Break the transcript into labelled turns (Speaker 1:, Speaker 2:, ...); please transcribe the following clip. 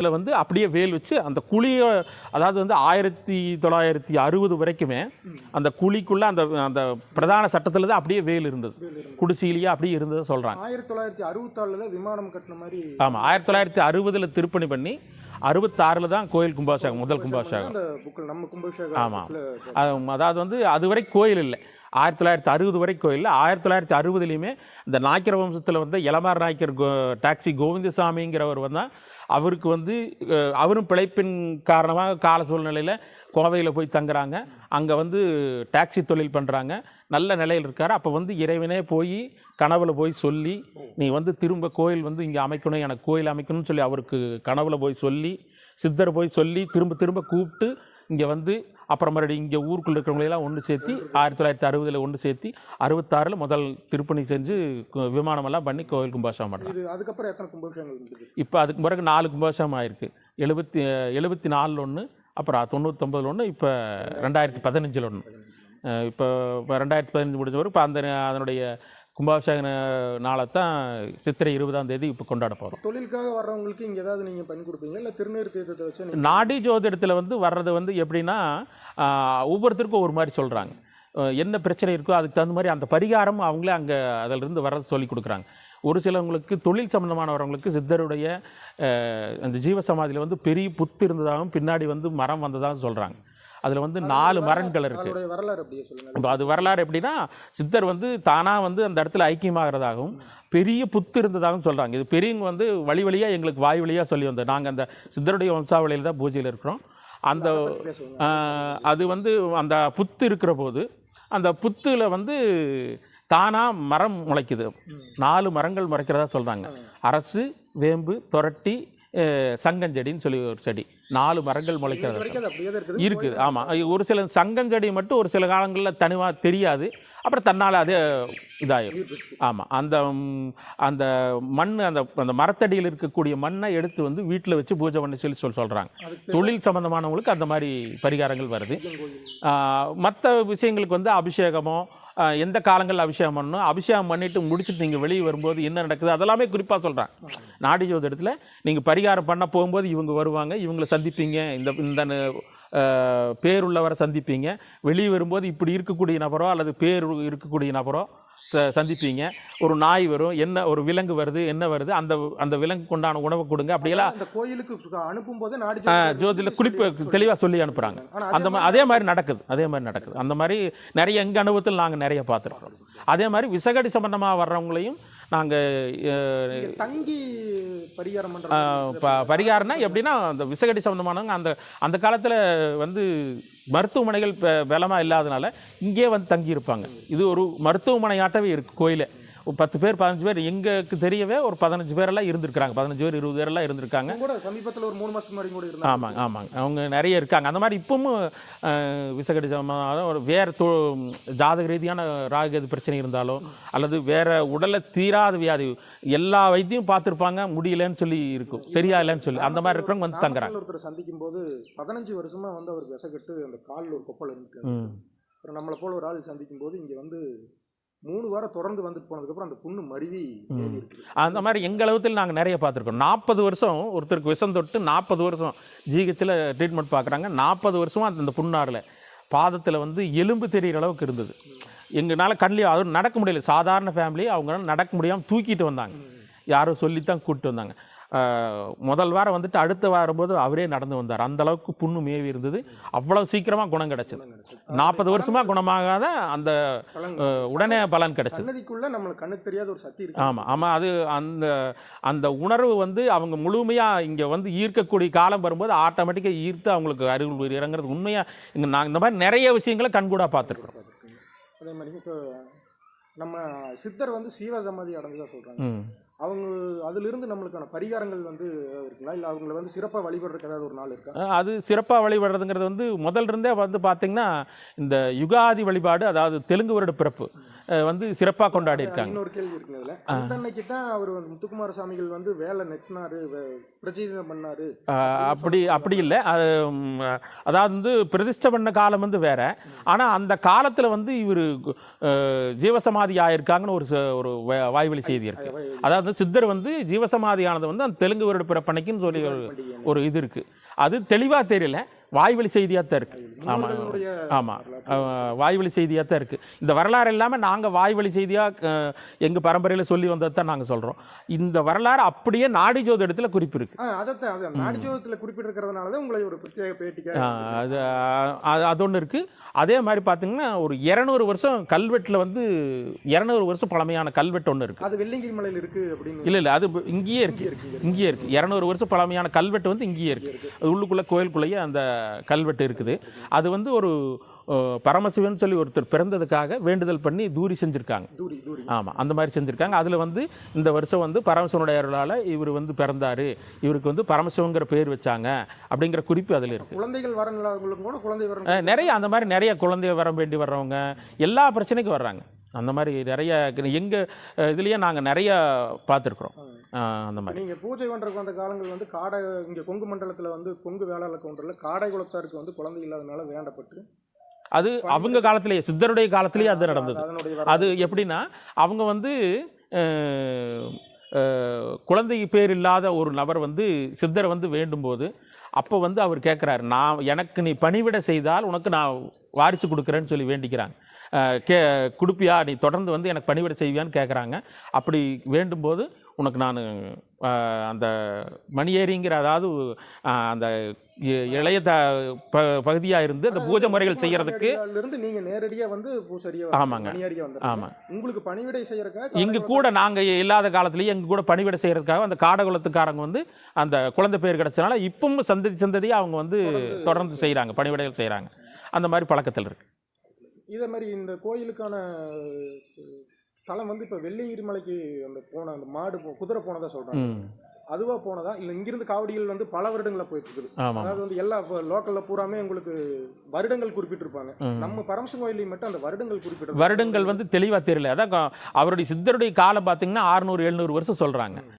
Speaker 1: இதில் வந்து அப்படியே வேல் வச்சு அந்த குழியை அதாவது வந்து ஆயிரத்தி தொள்ளாயிரத்தி அறுபது வரைக்குமே அந்த குழிக்குள்ளே அந்த அந்த பிரதான சட்டத்தில் தான் அப்படியே வேல் இருந்தது. குடிசையிலேயே அப்படியே இருந்ததை சொல்கிறாங்க
Speaker 2: ஆயிரத்தி தொள்ளாயிரத்தி அறுபத்தாறுல விமானம் கட்டின மாதிரி
Speaker 1: ஆமாம் ஆயிரத்தி தொள்ளாயிரத்தி அறுபதில் திருப்பணி பண்ணி அறுபத்தாறில் தான் கோயில் கும்பாபிஷேகம் முதல் கும்பாபிஷேகம் ஆமாம். அதாவது வந்து அது வரை கோயில் இல்லை. ஆயிரத்தி தொள்ளாயிரத்தி அறுபது வரை கோயில் ஆயிரத்தி தொள்ளாயிரத்தி அறுபதுலேயுமே இந்த நாய்க்கர வம்சத்தில் வந்து இளமார் நாய்க்கர் கோ டாக்ஸி கோவிந்தசாமிங்கிறவர் வந்தால் அவருக்கு வந்து அவரும் பிழைப்பின் காரணமாக கால சூழ்நிலையில் கோவையில் போய் தங்குறாங்க. அங்கே வந்து டாக்ஸி தொழில் பண்ணுறாங்க நல்ல நிலையில் இருக்கார். அப்போ வந்து இறைவனே போய் கனவில் போய் சொல்லி நீ வந்து திரும்ப கோயில் வந்து இங்கே அமைக்கணும் எனக்கு கோயில் அமைக்கணும்னு சொல்லி அவருக்கு கனவில் போய் சொல்லி சித்தர் போய் சொல்லி திரும்ப திரும்ப கூப்பிட்டு இங்கே வந்து அப்புறம் மறுபடியும் இங்கே ஊருக்குள்ள இருக்கிறவங்களையெல்லாம் ஒன்று சேர்த்தி ஆயிரத்தி தொள்ளாயிரத்தி அறுபதில் ஒன்று சேர்த்தி அறுபத்தாறில் முதல் திருப்பணி செஞ்சு விமானமெல்லாம் பண்ணி கோவில் கும்பாபிஷேகம் பண்ணுறாங்க
Speaker 2: அதுக்கப்புறம் எத்தனை இருந்தது
Speaker 1: இப்போ அதுக்கு பிறகு நாலு கும்பாபிஷேகம் ஆயிருக்கு. எழுபத்தி எழுபத்தி நாலில் ஒன்று அப்புறம் தொண்ணூத்தொம்பதில் ஒன்று இப்போ ரெண்டாயிரத்தி பதினஞ்சில் ஒன்று இப்போ இப்போ ரெண்டாயிரத்தி பதினஞ்சு முடிஞ்ச வரை இப்போ அந்த அதனுடைய கும்பாபிஷேக நாளை தான் சித்திரை இருபதாம் தேதி இப்போ கொண்டாட போகிறோம்
Speaker 2: தொழிலுக்காக வர்றவங்களுக்கு இங்க ஏதாவது நீங்க பண்ணி கொடுப்பீங்களா? இல்ல திருநீர் தீர்த்தத்தை வச்சு
Speaker 1: நாடி ஜோதிடத்தில் வந்து வர்றது வந்து எப்படின்னா ஒவ்வொருத்தருக்கும் ஒரு மாதிரி சொல்கிறாங்க என்ன பிரச்சனை இருக்கோ அதுக்கு தகுந்த மாதிரி அந்த பரிகாரம் அவங்களே அங்கே அதிலிருந்து வர்றது சொல்லி கொடுக்குறாங்க. ஒரு சிலவங்களுக்கு தொழில் சம்மந்தமானவர்களுக்கு சித்தருடைய அந்த ஜீவசமாதியில் வந்து பெரிய புத்து இருந்ததாகவும் பின்னாடி வந்து மரம் வந்ததாகவும் சொல்கிறாங்க அதில் வந்து நாலு மரங்கள் இருக்குது இப்போ அது வரலாறு எப்படின்னா சித்தர் வந்து தானாக வந்து அந்த இடத்துல ஐக்கியமாகிறதாகவும் பெரிய புத்து இருந்ததாகவும் சொல்கிறாங்க இது பெரியவங்க வந்து வழி வழியாக எங்களுக்கு வாய் வழியாக சொல்லி வந்தோம் நாங்கள் அந்த சித்தருடைய வம்சாவளியில் தான் பூஜையில் இருக்கிறோம். அந்த அது வந்து அந்த புத்து இருக்கிற போது அந்த புத்துல வந்து தானாக மரம் முளைக்குது. நாலு மரங்கள் முளைக்கிறதா சொல்கிறாங்க அரசு வேம்பு தொரட்டி சங்கஞ்செடின்னு சொல்லி ஒரு செடி. நாலு மரங்கள் முளைக்கிறதா
Speaker 2: இருக்குது.
Speaker 1: ஆமாம் ஒரு சில சங்கஞ்செடி மட்டும் ஒரு சில காலங்களில் தனிவாக தெரியாது. அப்புறம் தன்னால் அதே இதாயிரும். ஆமாம் அந்த அந்த மண் அந்த அந்த மரத்தடியில் இருக்கக்கூடிய மண்ணை எடுத்து வந்து வீட்டில் வச்சு பூஜை பண்ணி சொல்லி சொல் சொல்கிறாங்க தொழில் சம்மந்தமானவங்களுக்கு அந்த மாதிரி பரிகாரங்கள் வருது. மற்ற விஷயங்களுக்கு வந்து அபிஷேகமோ எந்த காலங்களில் அபிஷேகம் பண்ணணும் அபிஷேகம் பண்ணிட்டு முடிச்சுட்டு நீங்கள் வெளியே வரும்போது என்ன நடக்குது அதெல்லாமே குறிப்பாக சொல்கிறேன் நாடி ஜோதிடத்தில் நீங்கள் பரிகாரம் பண்ண போகும்போது இவங்க வருவாங்க இவங்களை சந்திப்பீங்க. இந்த இந்த பேருள்ளவரை சந்திப்பீங்க. வெளியே வரும்போது இப்படி இருக்கக்கூடிய நபரோ அல்லது பேர் இருக்கக்கூடிய நபரோ ச- சந்திப்பீங்க. ஒரு நாய் வரும் என்ன ஒரு விலங்கு வருது என்ன வருது அந்த அந்த விலங்குக்கு உண்டான உணவை கொடுங்க. அப்படியெல்லாம்
Speaker 2: அந்த கோயிலுக்கு அனுப்பும் போதே
Speaker 1: ஜோதியில் குறிப்பு தெளிவாக சொல்லி அனுப்புகிறாங்க அந்த மாதிரி அதே மாதிரி நடக்குது. அதே மாதிரி நடக்குது. அந்த மாதிரி நிறைய எங்கள் அனுபவத்தில் நாங்கள் நிறைய பார்த்துருக்கோம் அதே மாதிரி விசகடி சம்பந்தமாக வர்றவங்களையும் நாங்கள்
Speaker 2: இங்க தங்கி பரிகாரம்
Speaker 1: பரிகாரம்னா எப்படின்னா அந்த விசகடி சம்மந்தமானவங்க அந்த அந்த காலத்தில் வந்து மருத்துவமனைகள் பலமாக இல்லாதனால இங்கேயே வந்து தங்கி இருப்பாங்க இது ஒரு மருத்துவமனையாட்டவே இருக்குது கோயிலே. பத்து பேர் பதினஞ்சு பேர் எங்களுக்கு தெரியவே ஒரு பதினஞ்சு பேரெல்லாம் இருந்திருக்காங்க பதினஞ்சு பேர் இருபது பேரெல்லாம் இருந்திருக்காங்க.
Speaker 2: கூட சமீபத்துல ஒரு மூணு மாசத்துக்கு முன்னாடி கூட இருந்தாங்க.
Speaker 1: ஆமாங்க ஆமாங்க. அவங்க நிறைய இருக்காங்க. அந்த மாதிரி இப்பவும் விசகடி சம்பந்தமான ஒரு வேறு தொ ஜாதக ரீதியான ராகது பிரச்சனை இருந்தாலோ அல்லது வேற உடல்ல தீராத வியாதி எல்லா வைத்தியம் பார்த்துருப்பாங்க. முடியலன்னு சொல்லி இருக்கும். சரியா இல்லைன்னு சொல்லி. அந்த மாதிரி இருக்கிறவங்க வந்து தங்குறாங்க.
Speaker 2: ஒருத்தர் சந்திக்கும் போது பதினஞ்சு வருஷமா வந்து அவருக்கு விசக்கட்டு அந்த காலில் ஒரு கொப்பல் இருக்கு. அப்புறம் நம்மளை போல ஒரு ஆள் சந்திக்கும் போது இங்க வந்து மூணு வாரம் தொடர்ந்து வந்துட்டு போனதுக்கப்புறம் அந்த புண்ணு மருவி
Speaker 1: அந்த மாதிரி எங்கள் அளவுத்தில் நாங்கள் நிறைய பார்த்துருக்கோம். நாற்பது வருஷம் ஒருத்தருக்கு விஷம் தொட்டு நாற்பது வருஷம் ஜிஹெச்சில் ட்ரீட்மெண்ட் பார்க்குறாங்க நாற்பது வருஷமா அந்த புண்ணாரில் பாதத்தில் வந்து எலும்பு தெரிகிற அளவுக்கு இருந்தது. எங்களால் கண்ணிலே அதுவும் நடக்க முடியல. சாதாரண ஃபேமிலி அவங்களால நடக்க முடியாமல் தூக்கிட்டு வந்தாங்க. யாரோ சொல்லித்தான் கூப்பிட்டு வந்தாங்க. முதல் வாரம் வந்துட்டு அடுத்த வரும்போது அவரே நடந்து வந்தார். அந்த அளவுக்கு புண்ணு மேவி இருந்தது. அவ்வளவு சீக்கிரமாக குணம் கிடைச்சது. நாற்பது வருஷமாக குணமாகாத அந்த உடனே பலன் கிடைச்சது.
Speaker 2: சன்னதிக்குள்ள நம்மளுக்கு கண்ணுக்கு தெரியாத ஒரு சக்தி இருக்கு.
Speaker 1: ஆமாம் ஆமாம் அது அந்த அந்த உணர்வு வந்து அவங்க முழுமையாக இங்கே வந்து ஈர்க்கக்கூடிய காலம் வரும்போது ஆட்டோமேட்டிக்காக ஈர்த்து அவங்களுக்கு அறிவு இறங்குறது உண்மையாக இங்கே நாங்கள் இந்த மாதிரி நிறைய விஷயங்களை கண்கூடாக பார்த்துருக்குறோம்.
Speaker 2: அதே மாதிரி இப்போ நம்ம சித்தர் வந்து சீவ சமாதி அடைஞ்சதா சொல்றாங்க.
Speaker 1: ம்.
Speaker 2: அவங்க அதிலிருந்து நம்மளுக்கான பரிகாரங்கள் வந்து இருக்குங்களா? இல்லை அவங்கள வந்து சிறப்பாக வழிபடுறதுக்கு ஏதாவது ஒரு நாள் இருக்கா?
Speaker 1: அது சிறப்பாக வழிபடுறதுங்கிறது வந்து முதல்ல இருந்தே வந்து பார்த்திங்கன்னா இந்த யுகாதி வழிபாடு அதாவது தெலுங்கு வருட பிறப்பு. வந்து சிறப்பாக கொண்டாடி இருக்காங்க
Speaker 2: இன்னொரு கேள்வி அன்னைக்கு தான் அவர் முத்துக்குமார சாமிகள் வந்து வேலை நெட்டினாரு பிரச்சனை பண்ணாரு.
Speaker 1: அப்படி அப்படி இல்லை. அதாவது வந்து பிரதிஷ்டை பண்ண காலம் வந்து வேற. ஆனால் அந்த காலத்தில் வந்து இவர் ஜீவசமாதி ஆயிருக்காங்கன்னு ஒரு வாய்வழி செய்தி இருக்கு. அதாவது சித்தர் வந்து ஜீவசமாதி ஆனது வந்து அந்த தெலுங்கு வருட பிறப்பன்னைக்குன்னு சொல்லி ஒரு இது இருக்கு. அது தெளிவாக தெரியல. வாய்வழி செய்தியாக தான் இருக்கு ஆமாம் ஆமாம் வாய்வழி செய்தியாக தான் இருக்குது இந்த வரலாறு இல்லாமல் நாங்கள் வாய்வழி செய்தியாக எங்கள் பரம்பரையில் சொல்லி வந்தது தான் நாங்கள் சொல்கிறோம் இந்த வரலாறு அப்படியே நாடி ஜோதிடத்தில் குறிப்பு இருக்கு
Speaker 2: ஆ அதைத்தான் அது நாடிஜோதத்துல குறிப்பிட்டிருக்கிறதுனால தான் உங்களை ஒரு பிரத்யேக
Speaker 1: அது அது ஒன்று இருக்குது அதே மாதிரி பார்த்தீங்கன்னா ஒரு இரநூறு வருஷம் கல்வெட்டில் வந்து இரநூறு வருஷம் பழமையான கல்வெட்டு ஒன்று இருக்குது
Speaker 2: அது வெள்ளிங்கிரி மலையில் இருக்கு அப்படின்னு
Speaker 1: இல்லை இல்லை அது இங்கேயே இருக்குது இங்கேயே இருக்குது இரநூறு வருஷம் பழமையான கல்வெட்டு வந்து இங்கேயே இருக்குது அது உள்ளுக்குள்ளே கோயிலுக்குள்ளேயே அந்த கல்வெட்டு இருக்குது. அது வந்து ஒரு பரமசிவன் சொல்லி ஒருத்தர் பிறந்ததுக்காக வேண்டுதல் பண்ணி தூரி
Speaker 2: தூரி தூரி
Speaker 1: ஆமாம் அந்த மாதிரி செஞ்சுருக்காங்க. அதில் வந்து இந்த வருஷம் வந்து பரமசிவனுடைய அருளால் இவர் வந்து பிறந்தார். இவருக்கு வந்து பரமசிவங்கிற பேர் வச்சாங்க அப்படிங்கிற குறிப்பு அதில் இருக்குது
Speaker 2: குழந்தைகள் வரன் இல்லாதவங்களுக்கும் கூட குழந்தை
Speaker 1: அஹ் நிறைய அந்த மாதிரி நிறைய குழந்தை வர வேண்டி வர்றவங்க எல்லா பிரச்சனைக்கும் வர்றாங்க. அந்த மாதிரி நிறைய எங்கள் இதுலேயே நாங்கள் நிறைய பார்த்துருக்குறோம். அந்த மாதிரி.
Speaker 2: நீங்க பூஜை பண்றதுக்கு வந்த காலங்கள் வந்து காடை இங்க கொங்கு மண்டலத்துல வந்து கொங்கு வேளாளர் கவுண்டர்ல காடை குலத்தாருக்கு வந்து குழந்தை இல்லாதனால வேண்டப்பட்டு
Speaker 1: அது அவங்க காலத்திலேயே சித்தருடைய காலத்திலேயே அது நடந்தது. அது எப்படின்னா அவங்க வந்து குழந்தை பேர் இல்லாத ஒரு நபர் வந்து சித்தரை வந்து வேண்டும்போது அப்போ வந்து அவர் கேட்குறாரு நான் எனக்கு நீ பணிவிட செய்தால் உனக்கு நான் வாரிசு கொடுக்குறேன்னு சொல்லி வேண்டிக்கிறாங்க. கே கொடுப்பியா? நீ தொடர்ந்து வந்து எனக்கு பணிவிட செய்வியான்னு கேட்குறாங்க. அப்படி வேண்டும்போது உனக்கு நான் அந்த மணியேறிங்கிற அதாவது அந்த இளைய த ப பகுதியாக இருந்து அந்த பூஜை முறைகள் செய்கிறதுக்கு
Speaker 2: இருந்து நீங்க நேரடியா வந்து பூசரியா
Speaker 1: ஆமாங்க. ஆமாம்
Speaker 2: உங்களுக்கு பணிவிடை செய்யறதுக்காக
Speaker 1: இங்க கூட நாங்க இல்லாத காலத்துலயே எங்க கூட பணிவிட செய்யறதுக்காக அந்த காடகுலத்துக்காரங்க வந்து அந்த குழந்தை பேர் கிடைச்சனால இப்பவும் சந்ததி சந்ததியா அவங்க வந்து தொடர்ந்து செய்றாங்க பணிவிடைகள் செய்றாங்க. அந்த மாதிரி பழக்கத்தில் இருக்கு.
Speaker 2: இதே மாதிரி இந்த கோயிலுக்கான அஹ், தலம் வந்து இப்ப மலைக்கு அந்த போன அந்த மாடு குதிரை போனதா சொல்றாங்க.
Speaker 1: ம்.
Speaker 2: அதுவா போனதா? இல்ல இங்கிருந்து காவடிகள் வந்து பல வருடங்களா போயிட்டு இருக்குது அதாவது வந்து எல்லா லோக்கல்ல பூராமே உங்களுக்கு வருடங்கள் குறிப்பிட்டிருப்பாங்க. நம்ம பரமசிவம் கோயிலையும் மட்டும் அந்த வருடங்கள் குறிப்பிட்டு
Speaker 1: வருடங்கள் வந்து தெளிவா தெரியல. அதான் அவருடைய சித்தருடைய காலம் பார்த்தீங்கன்னா 600 எழுநூறு வருஷம் சொல்றாங்க.